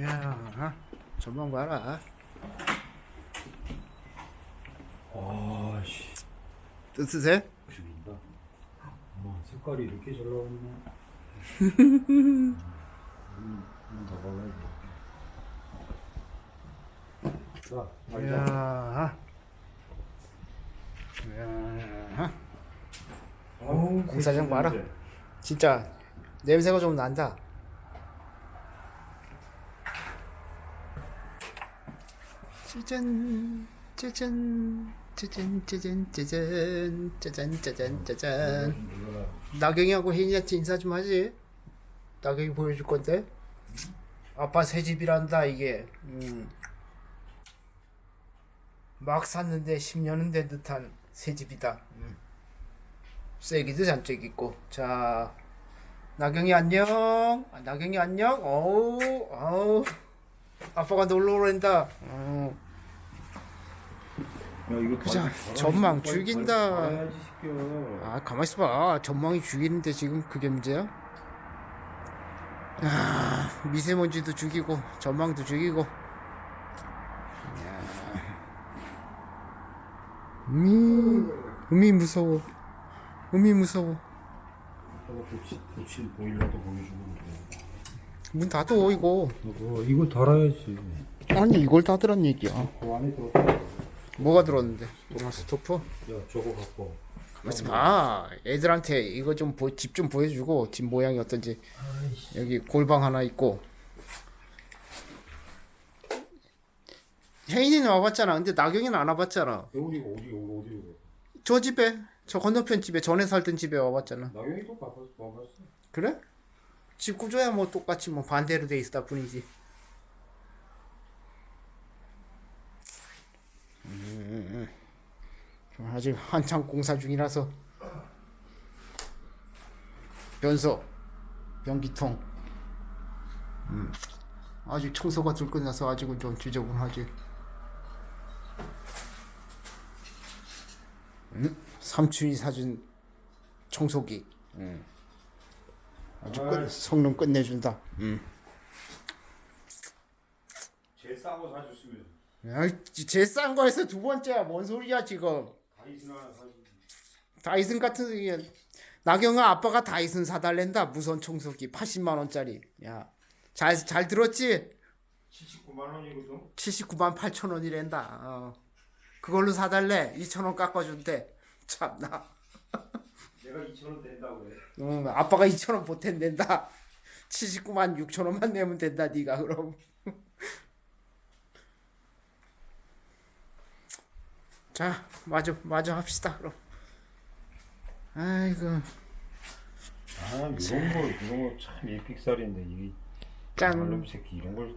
야, 전망 봐라. 아씨 뜨뜻해? 죽인다. 뭐 색깔이 이렇게 잘 나오네. 음. 자, 알자. 야, 야, 아우, 공사장 봐라. 진짜 냄새가 좀 난다. 짜잔, 짜잔, 짜잔, 짜잔, 짜잔, 짜잔, 짜잔, 짜잔. 나경이하고 혜인이한테 인사 좀 하지. 나경이 보여줄 건데. 아빠 새 집이란다 이게. 음. 막 샀는데 10년은 된 듯한 새 집이다. 음. 세기도 잔뜩 있고. 자, 나경이 안녕. 아, 나경이 안녕. 어우, 어우. 아빠가 놀러 오랜다. 어. 야, 이거 그자. 전망 죽인다. 아 가만 있어봐 전망이 죽이는데 지금 그게 문제야? 아 미세먼지도 죽이고 전망도 죽이고 야. 음이 음이 무서워 음이 무서워 보일러도 보여주고 그래. 문 닫어 이거 이거 이거 달아야지. 아니 이걸 닫으란 얘기야 그 안에 들었어. 뭐가 들었는데? 스토프? 야, 저거 갖고. 가만 있어봐. 애들한테 이거 좀 집 좀 보여주고 집 모양이 어떤지. 아이씨. 여기 골방 하나 있고. 혜인이는 와봤잖아. 근데 나경이는 안 와봤잖아. 여기가 어디 어디 어디 저 집에 저 건너편 집에 전에 살던 집에 와봤잖아. 나경이도 봐봤어. 그래? 집 구조야 뭐 똑같이 뭐 반대로 돼 있다 뿐이지 음, 음. 아직 한창 공사 중이라서. 변소 변기통. 음. 아직 청소가 덜 끝나서 아직은 좀 지저분하지. 음? 삼촌이 사준 청소기. 음. 아주 끝, 성능 끝내준다. 음. 제일 싼거 사줬으면. 제싼 거에서 두 번째야. 뭔 소리야 지금 다이슨 같은 소리 나경아 아빠가 다이슨 사달랜다. 무선 청소기 80만 원짜리. 야잘 잘 들었지? 79만 원이거든. 79만 8천 원이랜다. 어. 그걸로 사달래. 2천 원 깎아준대. 참나. 내가 2천 원 된다고 해. 응, 아빠가 2천 원 보탠 된다. 79만 6천 원만 내면 된다 네가 그럼 자 마저 마저 합시다 그럼. 아이고. 아 이런 거 이런 거 참 일픽살인데 이게 짠 말놈 새끼 이런 걸